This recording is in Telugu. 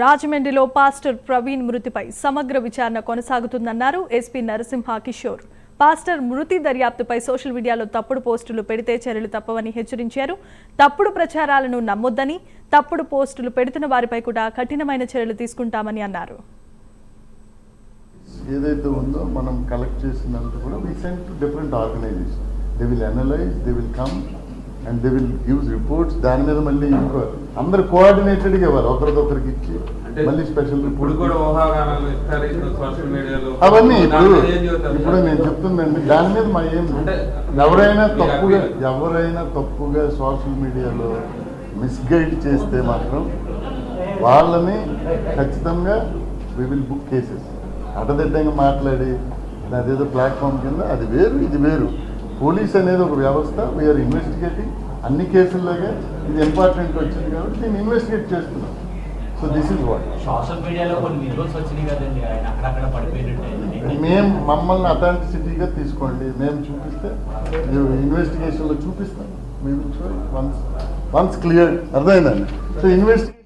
రాజమండ్రిలో పాస్టర్ ప్రవీణ్ మృతిపై సమగ్ర విచారణ కొనసాగుతుందన్నారు ఎస్పీ నరసింహ కిషోర్. పాస్టర్ మృతి దర్యాప్తుపై సోషల్ మీడియాలో తప్పుడు పోస్టులు పెడితే చర్యలు తప్పవని హెచ్చరించారు. తప్పుడు ప్రచారాలను నమ్మొద్దని తప్పుడు పోస్టులు పెడుతున్న వారిపై కూడా కఠినమైన చర్యలు తీసుకుంటామని అన్నారు. ఏదైతే ఉందో మనం కలెక్ట్ చేసినందుకు కూడా we different organisation they will analyse they will come and they will gives reports దాని మీద మళ్ళీ ఇంకో అందరు కోఆర్డినేటెడ్గా ఇవ్వాలి. ఒకరికొకరికి ఇచ్చి మళ్ళీ స్పెషల్ రిపోర్ట్ అవన్నీ ఇప్పుడు ఇప్పుడు? నేను చెప్తుందండి. దాని మీద మా ఏం ఎవరైనా తప్పుగా ఎవరైనా తప్పుగా సోషల్ మీడియాలో మిస్గైడ్ చేస్తే మాత్రం వాళ్ళని ఖచ్చితంగా వి విల్ బుక్ కేసెస్ అడ్డదిడ్డంగా మాట్లాడి అదేదో ప్లాట్ఫామ్ కింద అది వేరు ఇది వేరు. పోలీస్ అనేది ఒక వ్యవస్థ. వీఆర్ ఇన్వెస్టిగేటింగ్ అన్ని కేసుల్లోగా ఇది ఇంపార్టెంట్ వచ్చింది కాబట్టి దీన్ని ఇన్వెస్టిగేట్ చేస్తున్నాం. So this is what social మీడియాలో కొన్ని వచ్చినాయి కదండి. ఆయన అక్కడక్కడ పడిపోయినట్టు. మేము మమ్మల్ని అథెంటిసిటీగా తీసుకోండి. మేము చూపిస్తే. ఇన్వెస్టిగేషన్లో చూపిస్తాం మేము వన్స్ వన్స్ క్లియర్ అర్థమైందండి? So investigation